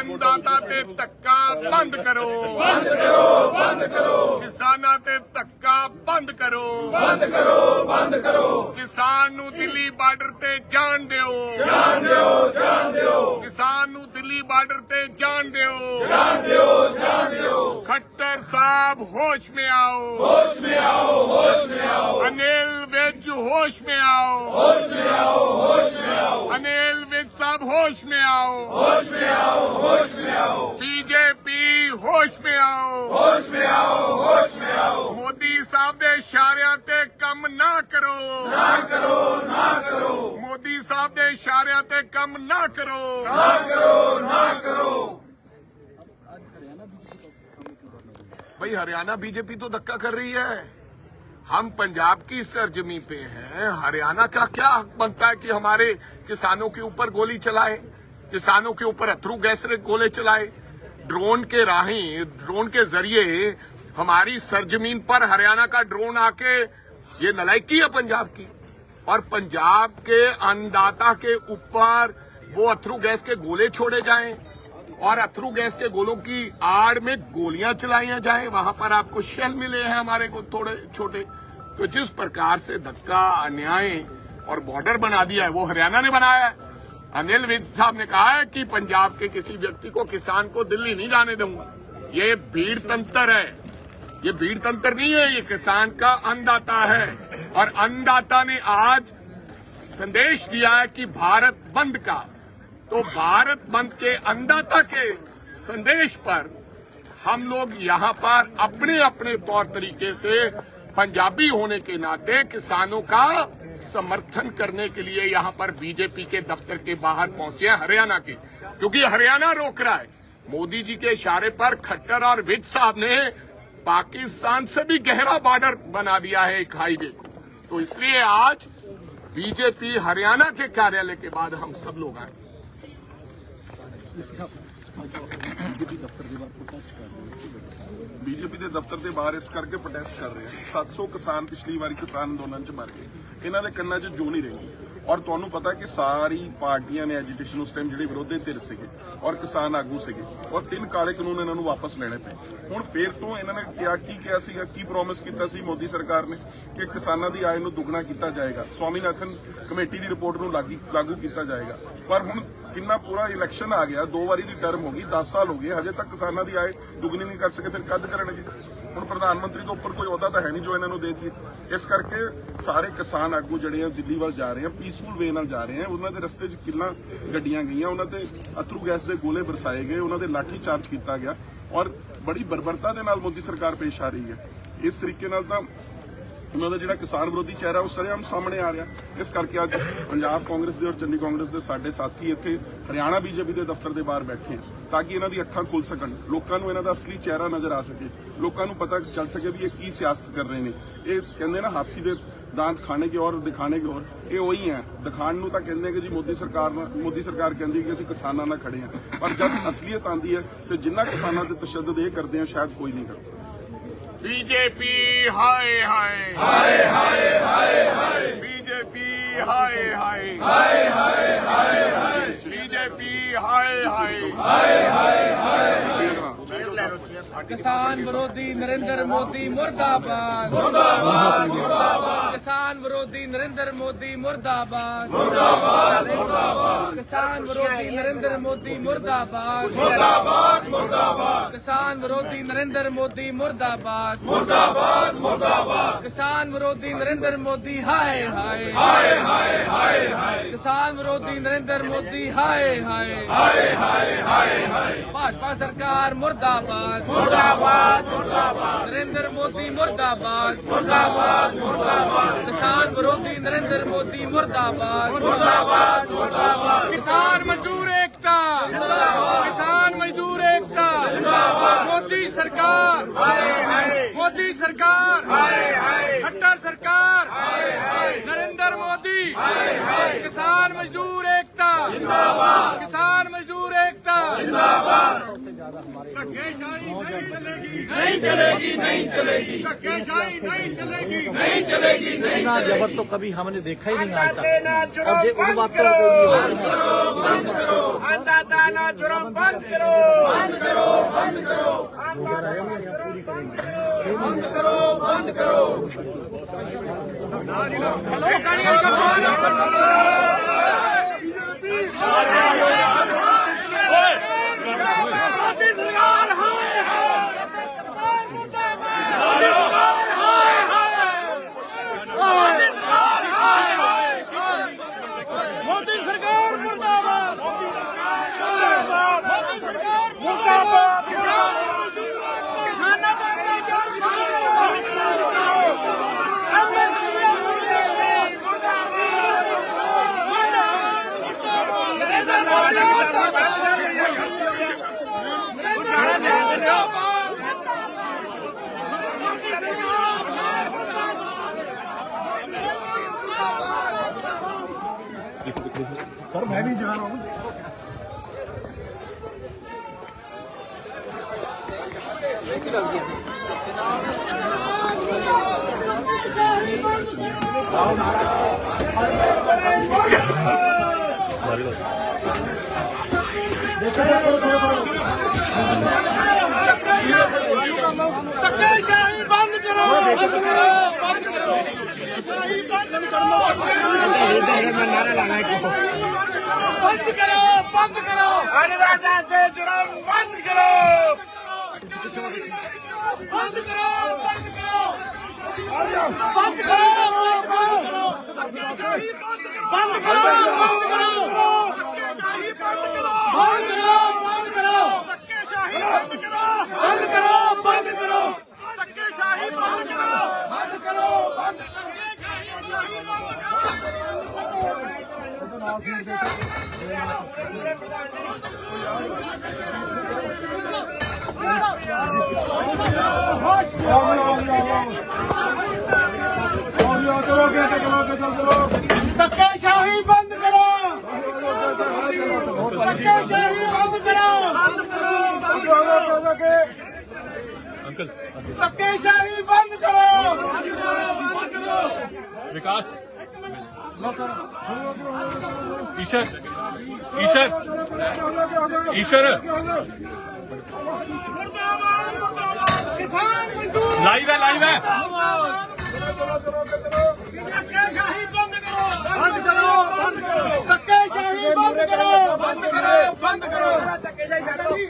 ਅੰਦਾਤਾ ਤੇ ਧੱਕਾ ਬੰਦ ਕਰੋ। ਬੰਦ ਕਰੋ ਬੰਦ ਕਰੋ ਕਿਸਾਨਾਂ ਤੇ ਧੱਕਾ ਬੰਦ ਕਰੋ। ਬੰਦ ਕਰੋ ਬੰਦ ਕਰੋ ਕਿਸਾਨ ਨੂੰ ਦਿੱਲੀ ਬਾਰਡਰ ਤੇ ਜਾਣ ਦਿਓ। ਜਾਣ ਦਿਓ ਜਾਣ ਦਿਓ ਕਿਸਾਨ ਨੂੰ ਦਿੱਲੀ ਬਾਰਡਰ ਤੇ ਜਾਣ ਦਿਓ ਜਾਣ ਦਿਓ ਜਾਣ ਦਿਓ। ਖੱਟਰ ਸਾਹਿਬ ਹੋਸ਼ ਮੇ ਆਓ। ਹੋਸ਼ ਮੇ ਆਓ ਹੋਸ਼ ਮੇ ਆਓ। ਅਨਿਲ विज होश में आओ होश में आओ होश में आओ अनिल विज साहब होश में आओ होश में आओ होश में आओ बीजेपी होश में आओ होश में आओ होश में आओ मोदी साहब ਦੇ ਇਸ਼ਾਰਿਆਂ ਤੇ ਕੰਮ ਨਾ ਕਰੋ ਨਾ ਕਰੋ ਨਾ ਕਰੋ ਮੋਦੀ ਸਾਹਿਬ ਦੇ ਇਸ਼ਾਰਿਆਂ ਤੇ ਕੰਮ ਨਾ ਕਰੋ भाई हरियाणा बीजेपी तो धक्का कर रही है ہم پنجاب کی سرجمی پہ ہیں، ہریانہ کا کیا حق بنتا ہے کہ ہمارے کسانوں کے اوپر گولی چلائے، کسانوں کے اوپر اترو گیس گولے چلائے؟ ڈرون کے راہیں، ڈرون کے ذریعے ہماری سرزمین پر ہریانہ کا ڈرون آ کے یہ نلائکی ہے پنجاب کی۔ اور پنجاب کے انداتا کے اوپر وہ اترو گیس کے گولے چھوڑے جائیں۔ اور اترو گیس کے گولوں کی آڑ میں گولیاں چلائیاں جائیں۔ وہاں پر آپ کو شیل ملے ہیں ہمارے کو تھوڑے چھوٹے۔ تو جس پرکار سے دھکا انیائے اور بارڈر بنا دیا ہے۔ وہ ہریانہ نے بنایا ہے۔ انل وج صاحب نے کہا ہے کہ پنجاب کے کسی ویکتی کو، کسان کو دلی نہیں جانے دوں گا۔ یہ بھیڑ تنتر ہے۔ یہ بھیڑ تنتر نہیں ہے، یہ کسان کا انداتا ہے۔ اور انداتا نے آج سندیش دیا ہے کہ بھارت بند کا۔ تو بھارت بند کے انداتا کے سندیش پر ہم لوگ یہاں پر اپنے اپنے طور طریقے سے پنجابی ہونے کے ناطے کسانوں کا سمرتھن کرنے کے لیے یہاں پر بی جے پی کے دفتر کے باہر پہنچے ہیں ہریانہ کے۔ کیونکہ ہریانہ روک رہا ہے۔ مودی جی کے اشارے پر کھٹر اور وج صاحب نے پاکستان سے بھی گہرا بارڈر بنا دیا ہے ایک ہائی وے۔ کو تو اس لیے آج بی جے پی ہریانہ کے کاریالے کے بعد ہم سب لوگ آئے۔ اچھا۔ ਬੀਜੇਪੀ ਦੇ ਦਫ਼ਤਰ ਦੇ ਬਾਹਰ ਇਸ ਕਰਕੇ ਪ੍ਰੋਟੈਸਟ ਕਰ ਰਹੇ ਆ। 700 ਕਿਸਾਨ ਪਿਛਲੀ ਵਾਰੀ ਕਿਸਾਨ ਅੰਦੋਲਨ ਚ ਮਰ ਗਏ। ਇਹਨਾਂ ਦੇ ਕੰਨਾਂ 'ਚ ਜੂ ਨਹੀਂ ਰਹੀ ਔਰ ਤੁਹਾਨੂੰ ਪਤਾ ਕਿ ਸਾਰੀ ਪਾਰਟੀਆਂ ਨੇ ਐਜੀਟੇਸ਼ਨ ਉਸ ਟਾਈਮ ਜਿਹੜੇ ਵਿਰੋਧੀ ਧਿਰ ਸੀਗੇ ਔਰ ਕਿਸਾਨ ਆਗੂ ਸੀਗੇ, ਔਰ ਤਿੰਨ ਕਾਲੇ ਕਾਨੂੰਨ ਇਹਨਾਂ ਨੂੰ ਵਾਪਸ ਲੈਣੇ ਪਏ। ਹੁਣ ਫੇਰ ਤੋਂ ਇਹਨਾਂ ਨੇ ਕਿਹਾ, ਕੀ ਕਿਹਾ ਸੀਗਾ, ਕੀ ਪ੍ਰੋਮਿਸ ਕੀਤਾ ਸੀ ਮੋਦੀ ਸਰਕਾਰ ਨੇ ਕਿ ਕਿਸਾਨਾਂ ਦੀ ਆਏ ਨੂੰ ਦੁੱਗਣਾ ਕੀਤਾ ਜਾਏਗਾ। ਸਵਾਮੀਨਾਥਨ ਕਮੇਟੀ ਦੀ ਰਿਪੋਰਟ ਨੂੰ ਲਾਗੂ ਕੀਤਾ ਜਾਏਗਾ। ਪਰ ਹੁਣ ਕਿੰਨਾ ਪੂਰਾ ਇਲੈਕਸ਼ਨ ਆ ਗਿਆ, ਦੋ ਵਾਰੀ ਦੀ ਟਰਮ ਹੋ ਗਈ 10 ਸਾਲ ਹੋ ਗਏ, ਹਜੇ ਤੱਕ ਕਿਸਾਨਾਂ ਦੀ ਆਏ ਦੁੱਗਣੀ ਨਹੀਂ ਕਰ ਸਕੇ, ਫਿਰ ਕਦ ਕਰਨਗੇ? ਹੁਣ ਪ੍ਰਧਾਨ ਮੰਤਰੀ ਤੋਂ ਉੱਪਰ ਕੋਈ ਅਹੁਦਾ ਤਾਂ ਹੈ ਨਹੀਂ ਜੋ ਇਹਨਾਂ ਨੂੰ ਦੇ ਦਈਏ। ਇਸ ਕਰਕੇ ਸਾਰੇ ਕਿਸਾਨ ਆਗੂ ਜਿਹੜੇ ਆ ਦਿੱਲੀ ਵੱਲ ਜਾ ਰਹੇ ਆ ਪੀਸਫੁਲ ਵੇ ਨਾਲ ਜਾ ਰਹੇ ਆ। ਉਹਨਾਂ ਦੇ ਰਸਤੇ 'ਚ ਕਿੰਨਾ ਗੱਡੀਆਂ ਗਈਆਂ, ਉਹਨਾਂ ਤੇ ਅਥਰੂ ਗੈਸ ਦੇ ਗੋਲੇ ਬਰਸਾਏ ਗਏ, ਉਹਨਾਂ ਦੇ ਲਾਠੀ ਚਾਰਜ ਕੀਤਾ ਗਿਆ ਔਰ ਬੜੀ ਬਰਬਰਤਾ ਦੇ ਨਾਲ ਮੋਦੀ ਸਰਕਾਰ ਪੇਸ਼ ਆ ਰਹੀ ਹੈ। ਇਸ ਤਰੀਕੇ ਨਾਲ ਤਾਂ ਉਹਨਾਂ ਦਾ ਜਿਹੜਾ ਕਿਸਾਨ ਵਿਰੋਧੀ ਚਿਹਰਾ ਉਹ ਸਰੇਆਮ ਸਾਹਮਣੇ ਆ ਰਿਹਾ। ਇਸ ਕਰਕੇ ਅੱਜ ਪੰਜਾਬ ਕਾਂਗਰਸ ਦੇ ਔਰ ਚੰਡੀ ਕਾਂਗਰਸ ਦੇ ਸਾਡੇ ਸਾਥੀ ਇੱਥੇ ਹਰਿਆਣਾ ਬੀਜੇਪੀ ਦੇ ਦਫ਼ਤਰ ਦੇ ਬਾਹਰ ਬੈਠੇ ਆ ਤਾਂ ਕਿ ਇਹਨਾਂ ਦੀ ਅੱਖਾਂ ਖੁੱਲ ਸਕਣ, ਲੋਕਾਂ ਨੂੰ ਇਹਨਾਂ ਦਾ ਅਸਲੀ ਚਿਹਰਾ ਨਜ਼ਰ ਆ ਸਕੇ, ਲੋਕਾਂ ਨੂੰ ਪਤਾ ਚੱਲ ਸਕੇ ਵੀ ਇਹ ਕੀ ਸਿਆਸਤ ਕਰ ਰਹੇ ਨੇ। ਇਹ ਕਹਿੰਦੇ ਨਾ ਹਾਥੀ ਦੇ ਦਾੰਤ ਖਾਣੇ ਕੇ ਔਰ ਦਿਖਾਣੇ ਕੇ ਔਰ ਇਹ ਉਹੀ ਹੈ। ਦਿਖਾਣ ਨੂੰ ਤਾਂ ਕਹਿੰਦੇ ਕਿ ਜੀ ਮੋਦੀ ਸਰਕਾਰ ਨਾਲ- ਮੋਦੀ ਸਰਕਾਰ ਕਹਿੰਦੀ ਕਿ ਅਸੀਂ ਕਿਸਾਨਾਂ ਨਾਲ ਖੜੇ ਹਾਂ, ਪਰ ਜਦ ਅਸਲੀਅਤ ਆਂਦੀ ਹੈ ਤੇ ਜਿੰਨਾ ਕਿਸਾਨਾਂ ਦੇ ਤਸ਼ੱਦਦ ਇਹ ਕਰਦੇ ਆ, ਸ਼ਾਇਦ ਕੋਈ ਨਹੀਂ ਕਰਦਾ। बीजेपी हाय हाय हाय हाय हाय हाय बीजेपी हाय हाय हाय हाय हाय हाय बीजेपी हाय हाय ਕਿਸਾਨ ਵਿਰੋਧੀ ਨਰਿੰਦਰ ਮੋਦੀ ਮੁਰਦਾਬਾਦ। ਮੁਰਦਾਬਾਦ ਮੁਰਦਾਬਾਦ। ਕਿਸਾਨ ਵਿਰੋਧੀ ਨਰਿੰਦਰ ਮੋਦੀ ਮੁਰਦਾਬਾਦ। ਮੁਰਦਾਬਾਦ ਮੁਰਦਾਬਾਦ। ਕਿਸਾਨ ਵਿਰੋਧੀ ਨਰਿੰਦਰ ਮੋਦੀ ਮੁਰਦਾਬਾਦ। ਮੁਰਦਾਬਾਦ ਮੁਰਦਾਬਾਦ। ਕਿਸਾਨ ਵਿਰੋਧੀ ਨਰਿੰਦਰ ਮੋਦੀ ਮੁਰਦਾਬਾਦ। ਮੁਰਦਾਬਾਦ ਮੁਰਦਾਬਾਦ। ਕਿਸਾਨ ਵਿਰੋਧੀ ਨਰਿੰਦਰ ਮੋਦੀ ਹਾਏ ਹਾਏ। ਹਾਏ ਹਾਏ ਹਾਏ ਕਿਸਾਨ ਵਿਰੋਧੀ ਨਰਿੰਦਰ ਮੋਦੀ ਹਾਏ। ਹਾਏ ਹਾਏ ਹਾਏ ਹਾਏ। ਭਾਜਪਾ ਸਰਕਾਰ ਮੁਰਦਾਬਾਦ। ਮੁਰਦਾਬਾਦ। ਮੁਰਦਾਬਾਦ ਨਰਿੰਦਰ ਮੋਦੀ ਮੁਰਦਾਬਾਦ। ਮੁਰਦਾਬਾਦ ਮੁਰਦਾਬਾਦ। ਕਿਸਾਨ ਵਿਰੋਧੀ ਨਰਿੰਦਰ ਮੋਦੀ ਮੁਰਦਾਬਾਦ। ਮੁਰਦਾਬਾਦ ਮੁਰਦਾਬਾਦ। ਕਿਸਾਨ ਮਜ਼ਦੂਰ ਏਕਤਾ। ਜਿੰਦਾਬਾਦ। ਕਿਸਾਨ ਮਜ਼ਦੂਰ ਏਕਤਾ। ਜਿੰਦਾਬਾਦ। ਮੋਦੀ ਸਰਕਾਰ। ਹਾਏ ਹਾਏ। ਮੋਦੀ ਸਰਕਾਰ। ਹਾਏ ਹਾਏ। ਖੱਟਰ ਸਰਕਾਰ। ਹਾਏ ਹਾਏ। ਨਰਿੰਦਰ ਮੋਦੀ। ਹਾਏ ਹਾਏ। ਕਿਸਾਨ ਮਜ਼ਦੂਰ ਏਕਤਾ। ਜਿੰਦਾਬਾਦ ਕਿਸਾਨ ਮਜ਼ਦੂਰ ਏਕਤਾ नहीं चलेगी नहीं चलेगी धक्केशाही नहीं चलेगी नहीं चलेगी इतना जबर तो कभी हमने देखा ही नहीं आज तक अब ये उन बातों को ये अन्नदाता ना जुर्म बंद करो बंद करो बंद करो बंद करो बंद करो ਮੋਦੀ ਸਰ ਮੈਂ ਵੀ ਜਾਣਾ ਹਾਂ ਕੀ ਲੱਗਦੀ ਹੈ ਦੇਖੋ ਕੋਲ ਕੋਲ ਤੱਕੇ ਸ਼ਾਹੀ ਬੰਦ ਕਰੋ ਬੰਦ ਕਰੋ। ਸ਼ਾਹੀ ਬੰਦ ਕਰੋ ਨਾਰਾ ਲਾਣਾ ਇੱਕ ਬੰਦ ਕਰੋ ਬੰਦ ਕਰੋ ਅਨਿਦਾਦਾ ਦੇ ਜੁਰਮ ਬੰਦ ਕਰੋ। ਲਾਲ ਸਿੰਘ ਦੇ ਚਲੋ ਅੱਗੇ ਅੱਗੇ ਚਲੋ ਅੱਗੇ ਚਲੋ ਧੱਕੇ ਸ਼ਾਹੀ ਬੰਦ ਕਰੋ ਧੱਕੇ ਸ਼ਾਹੀ ਬੰਦ ਕਰੋ ਬੰਦ ਕਰੋ ਬੰਦ ਕਰੋ ਅੰਕਲ ਧੱਕੇ ਸ਼ਾਹੀ ਬੰਦ ਕਰੋ ਬੰਦ ਕਰੋ ਵਿਕਾਸ ਲੋ ਸਰ ਈਸ਼ਰ ਈਸ਼ਰ ਈਸ਼ਰ। ਲਾਈਵ ਹੈ ਲਾਈਵ ਹੈ। ਬੰਦ ਕਰੋ ਬੰਦ ਕਰੋ ਸੱਕੇ ਸ਼ਾਹੀ ਬੰਦ ਕਰੋ ਬੰਦ ਕਰੋ ਬੰਦ ਕਰੋ ਰਾਜਾ ਜੀ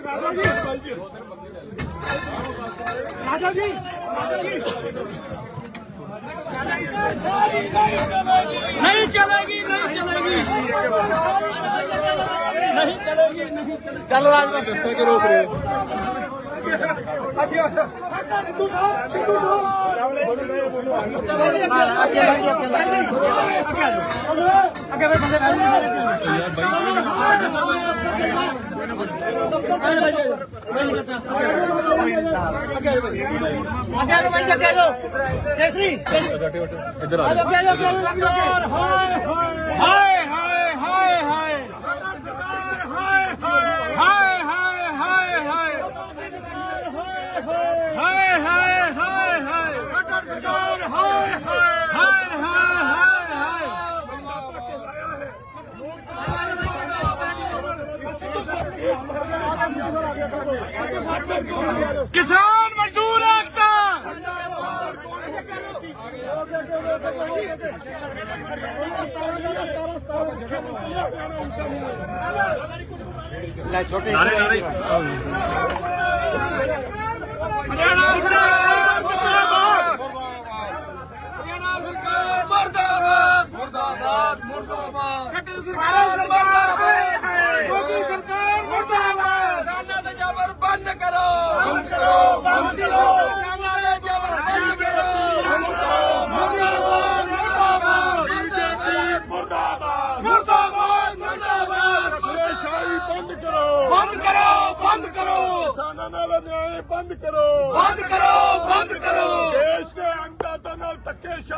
ਰਾਜਾ ਜੀ ਰਾਜਾ ਜੀ। ਨਹੀਂ ਚਲੇਗੀ ਨਹੀਂ ਚਲੇਗੀ। ਨਹੀਂ ਚਲੇਗੀ ਨਹੀਂ ਚਲੇਗੀ। ਚੱਲ ਰਾਜ ਮੈਂ ਦੱਸਦਾ ਕਿ ਰੋਕ ਰਿਹਾ ਸਿੱਧੂ ਸਾਹਿਬ ਸਿੱਧੂ ਸਾਹਿਬ ਅੱਗੇ ਅੱਗੇ ਅੱਗੇ ਬੰਦੇ ਅੱਗੇ ਬੰਦੇ ਅੱਗੇ ਲੋ ਦੇਸੀ ਇੱਧਰ ਆ ਜਾਓ ਅੱਗੇ ਲੋ ਹਾਏ ਹਾਏ ਹਾਏ ਹਾਏ ਹਾਏ ਸਰਕਾਰ ਹਾਏ ਹਾਏ। ਹਾਏ ਹਾਏ ਹਾਏ ਹਾਏ। ਬੰਦਾ ਪੱਟੇ ਲਾਇਆ ਹੈ किसान मजदूर एकता छोटे ਹਰਿਆਣਾ ਸਰਕਾਰ ਮਰਦਾਬਾਦ। ਮਰਦਾਬਾਦ ਮਰਦਾਬਾਦ। ਖੱਟਰ ਸਰਕਾਰ ਮਰਦਾਬਾਦ ਮੋਦੀ ਸਰਕਾਰ ਮੁਰਦਾਬਾਦ। ਕਿਸਾਨਾਂ ਦਾ ਜ਼ਬਰ ਬੰਦ ਕਰੋ। ਬੰਦ ਕਰੋ ਬੰਦ ਕਰੋ। ਕਿਸਾਨਾਂ ਦਾ ਜ਼ਬਰ ਬੰਦ ਕਰੋ ਮਰਦਾਬਾਦ ਮਰਦਾਬਾਦ। ਮਰਦਾਬਾਦ। ਮੁਰਦਾਬਾਦ। ਮੁਰਦਾਬਾਦ ਮੁਰਦਾਬਾਦ। ਧੱਕੇਸ਼ਾਹੀ ਬੰਦ ਕਰੋ। ਬੰਦ ਕਰੋ ਬੰਦ ਕਰੋ। ਕਿਸਾਨਾਂ ਨਾਲ ਅਨਿਆਏ ਬੰਦ ਕਰੋ। ਬੰਦ ਕਰੋ ਬੰਦ ਕਰੋ। ਦੇਸ਼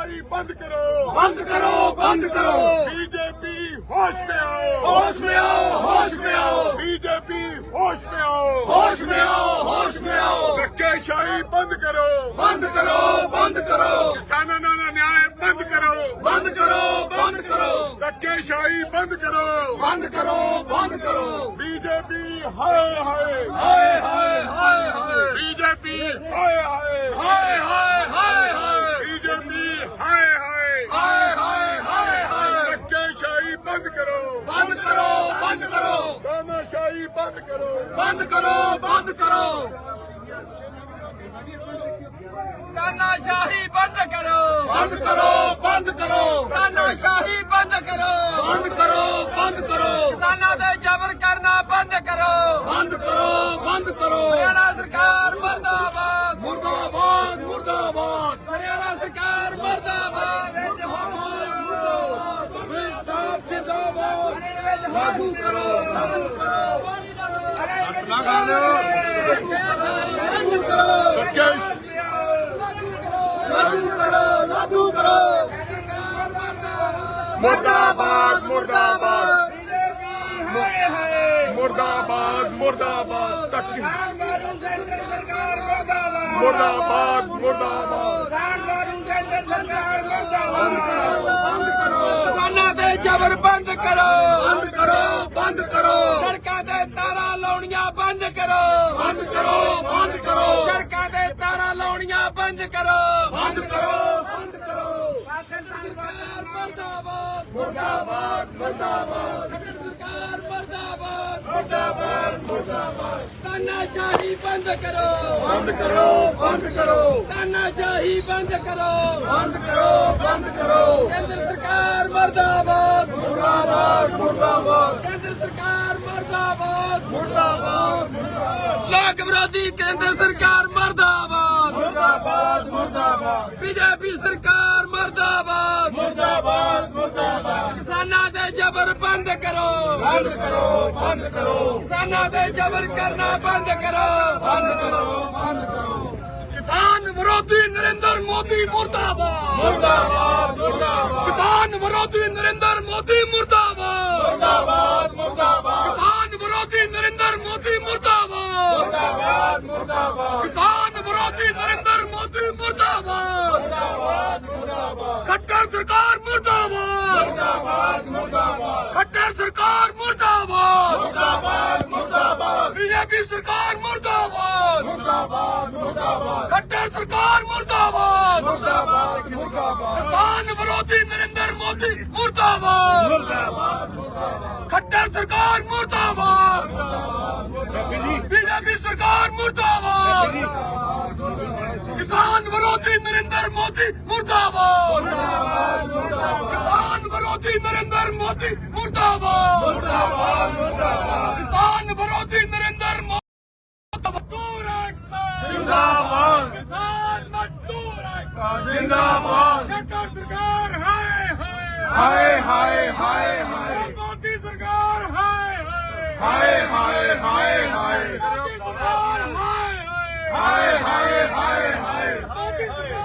ਲੜਾਈ ਬੰਦ ਕਰੋ ਬੰਦ ਕਰੋ ਬੰਦ ਕਰੋ बीजेपी होश में आओ होश में आओ होश में आओ बीजेपी होश में आओ होश में आओ होश में आओ धक्केशाही बंद करो बंद करो बंद करो किसानों का न्याय बंद करो बंद करो बंद करो धक्केशाही बंद करो बंद करो बंद करो बीजेपी हाय हाय हाय हाय हाय बीजेपी हाय हाय हाय हाय हाय हाय ਹਾਏ ਹਾਏ ਹਾਏ ਹਾਏ ਹਾਏ ਹਾਏ ਹਾਏ ਧੱਕੇਸ਼ਾਹੀ ਬੰਦ ਕਰੋ ਬੰਦ ਕਰੋ ਬੰਦ ਕਰੋ ਤਾਨਾਸ਼ਾਹੀ ਬੰਦ ਕਰੋ ਬੰਦ ਕਰੋ ਬੰਦ ਕਰੋ ਤਾਨਾਸ਼ਾਹੀ ਬੰਦ ਕਰੋ ਬੰਦ ਕਰੋ ਬੰਦ ਕਰੋ ਤਾਨਾਸ਼ਾਹੀ ਬੰਦ ਕਰੋ ਬੰਦ ਕਰੋ ਬੰਦ ਕਰੋ ਕਿਸਾਨਾਂ ਦੇ ਜ਼ਬਰ ਕਰਨਾ ਬੰਦ ਕਰੋ ਬੰਦ ਕਰੋ ਬੰਦ ਕਰੋ ਹਰਿਆਣਾ ਸਰਕਾਰ ਮੁਰਦਾਬਾਦ ਮੁਰਦਾਬਾਦ ਹਰਿਆਣਾ ਸਰਕਾਰ ਮਰਦਾਬਾਦ ਇਨਸਾਫ ਜਿੰਦਾਬਾਦ ਲਾਗੂ ਕਰੋ ਲਾਗੂ ਕਰੋ। ਲਾਗੂ ਕਰੋ। ਧੱਕੇਸ਼ ਲਾਗੂ ਕਰੋ ਲਾਗੂ ਕਰੋ। ਮੁਰਦਾਬਾਦ ਮੁਰਦਾਬਾਦ। ਮੁਰਦਾਬਾਦ ਮੁਰਦਾਬਾਦ ਧੱਕੇ ਮੁਰਦਾਬਾਦ ਮੁਰਦਾਬਾਦ। ਕਿਸਾਨਾਂ ਦੇ ਦੇ ਜ਼ਬਰ ਬੰਦ ਕਰੋ। ਬੰਦ ਕਰੋ ਬੰਦ ਕਰੋ। ਸੜਕਾਂ ਤੇ ਤਾਰਾਂ ਲਾਉਣੀਆਂ ਬੰਦ ਕਰੋ। ਬੰਦ ਕਰੋ ਬੰਦ ਕਰੋ। ਸੜਕਾਂ ਤੇ ਤਾਰਾਂ ਲਾਉਣੀਆਂ ਬੰਦ ਕਰੋ। ਬੰਦ ਕਰੋ। ਮਰਦਾਬਾਦ ਮੁਰਦਾਬਾਦ ਮੁਰਦਾਬਾਦ। ਸਰਕਾਰ ਮਰਦਾਬਾਦ। ਮੁਰਦਾਬਾਦ ਮੁਰਦਾਬਾਦ। ਤਾਨਾਸ਼ਾਹੀ ਬੰਦ ਕਰੋ। ਬੰਦ ਕਰੋ ਬੰਦ ਕਰੋ। ਤਾਨਾਸ਼ਾਹੀ ਬੰਦ ਕਰੋ। ਬੰਦ ਕਰੋ ਬੰਦ ਕਰੋ। ਕੇਂਦਰ ਸਰਕਾਰ ਮਰਦਾਬਾਦ। ਮੁਰਦਾਬਾਦ ਮੁਰਦਾਬਾਦ। ਕੇਂਦਰ ਸਰਕਾਰ ਮਰਦਾਬਾਦ। ਮੁਰਦਾਬਾਦ ਲੋਕ ਵਿਰੋਧੀ ਕੇਂਦਰ ਸਰਕਾਰ ਮਰਦਾਬਾਦ। ਮੁਰਦਾਬਾਦ ਮੁਰਦਾਬਾਦ। ਬੀਜੇਪੀ ਸਰਕਾਰ ਮਰਦਾਬਾਦ। ਮੁਰਦਾਬਾਦ ਮੁਰਦਾਬਾਦ। ਕਿਸਾਨਾਂ ਦੇ ਜ਼ਬਰ ਬੰਦ ਕਰੋ। ਬੰਦ ਕਰੋ ਬੰਦ ਕਰੋ। ਕਿਸਾਨਾਂ ਦੇ ਜ਼ਬਰ ਕਰਨਾ ਬੰਦ ਕਰੋ। ਬੰਦ ਕਰੋ ਬੰਦ ਕਰੋ। ਕਿਸਾਨ ਵਿਰੋਧੀ ਨਰਿੰਦਰ ਮੋਦੀ ਮੁਰਦਾਬਾਦ। ਮੁਰਦਾਬਾਦ ਮੁਰਦਾਬਾਦ। ਕਿਸਾਨ ਵਿਰੋਧੀ ਨਰਿੰਦਰ ਮੋਦੀ ਮੁਰਦਾਬਾਦ। ਮੁਰਦਾਬਾਦ ਮੁਰਦਾਬਾਦ। ਵਿਰੋਧੀ ਨਰਿੰਦਰ ਮੋਦੀ ਮੁਰਦਾਬਾਦ। ਮੁਰਦਾਬਾਦ ਮੁਰਦਾਬਾਦ। ਕਿਸਾਨ ਵਿਰੋਧੀ ਨਰਿੰਦਰ ਮੋਦੀ ਮੁਰਦਾਬਾਦ। ਮੁਰਦਾਬਾਦ ਮੁਰਦਾਬਾਦ। ਖੱਟਰ ਸਰਕਾਰ ਮੁਰਦਾਬਾਦ। ਮੁਰਦਾਬਾਦ ਮੁਰਦਾਬਾਦ। ਖੱਟਰ ਸਰਕਾਰ ਮੁਰਦਾਬਾਦ। ਮੁਰਦਾਬਾਦ ਮੁਰਦਾਬਾਦ। ਬੀਜੇਪੀ ਸਰਕਾਰ ਮੁਰਦਾਬਾਦ। ਮੁਰਦਾਬਾਦ ਮੁਰਦਾਬਾਦ। ਖੱਟਰ ਸਰਕਾਰ ਮੁਰਦਾਬਾਦ। ਮੁਰਦਾਬਾਦ ਮੁਰਦਾਬਾਦ। ਕਿਸਾਨ ਵਿਰੋਧੀ ਨਰਿੰਦਰ ਮੋਦੀ ਮੁਰਦਾਬਾਦ। ਖੱਟਰ ਸਰਕਾਰ ਮੁਰਦਾਬਾਦ। ਬੀਜੇਪੀ ਸਰਕਾਰ ਮੁਰਦਾਬਾਦ! ਕਿਸਾਨ ਵਿਰੋਧੀ ਨਰਿੰਦਰ ਮੋਦੀ ਮੁਰਦਾਬਾਦ! ਕਿਸਾਨ ਵਿਰੋਧੀ ਨਰਿੰਦਰ ਮੋਦੀ ਮੁਰਦਾਬਾਦ! ਕਿਸਾਨ ਵਿਰੋਧੀ ਨਰਿੰਦਰ ਮੋਦੀ ਮਜ਼ਦੂਰ ਏਕਤਾ ਜਿੰਦਾਬਾਦ! ਕਿਸਾਨ ਮਜ਼ਦੂਰ ਏਕਤਾ ਜਿੰਦਾਬਾਦ! ਸਰਕਾਰ ਹਾਏ! ਹਾਏ ਹਾਏ ਹਾਏ ਹਾਏ। ਹਾਏ ਹਾਏ ਹਾਏ ਹਾਏ ਹਾਏ ਹਾਏ ਹਾਏ ਹਾਏ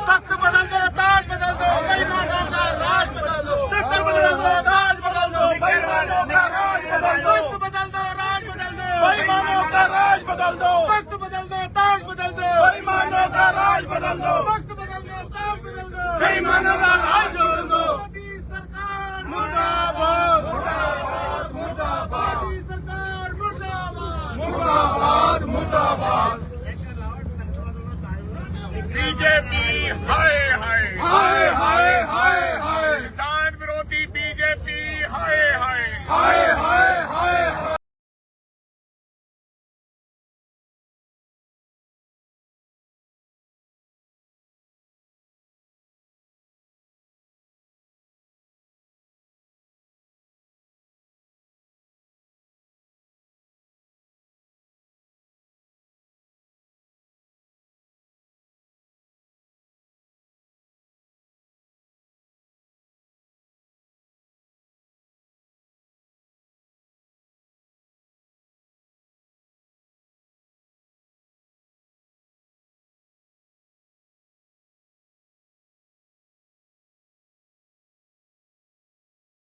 ਤਖਤ ਬਦਲ ਦੋ ਤਾਜ ਬਦਲ ਦੋ ਬੇਈਮਾਨਾਂ ਦਾ ਰਾਜ ਬਦਲ ਦੋ ਤਖਤ ਬਦਲ ਦੋ ਤਾਜ ਬਦਲ ਦੋ ਬੇਈਮਾਨਾਂ ਦਾ ਰਾਜ ਬਦਲ ਦੋ ਤਖਤ ਬਦਲ ਦੋ ਰਾਜ ਬਦਲ ਦੋ ਬੇਈਮਾਨਾਂ ਦਾ ਰਾਜ ਬਦਲ ਦੋ ਤਖਤ ਬਦਲ ਦੋ ਤਾਜ ਬਦਲ ਦੋ ਬੇਈਮਾਨਾਂ ਦਾ ਰਾਜ ਬਦਲ ਦੋ ਤਖਤ ਬਦਲ ਦੋ ਤਾਜ ਬਦਲ ਦੋ ਬੇਈਮਾਨਾਂ ਦਾ ਰਾਜ ਬਦਲ ਦੋ ਮੋਦੀ ਸਰਕਾਰ ਮੁਰਦਾਬਾਦ ਮੁਰਦਾਬਾਦ ਮੁਰਦਾਬਾਦ मुर्दाबाद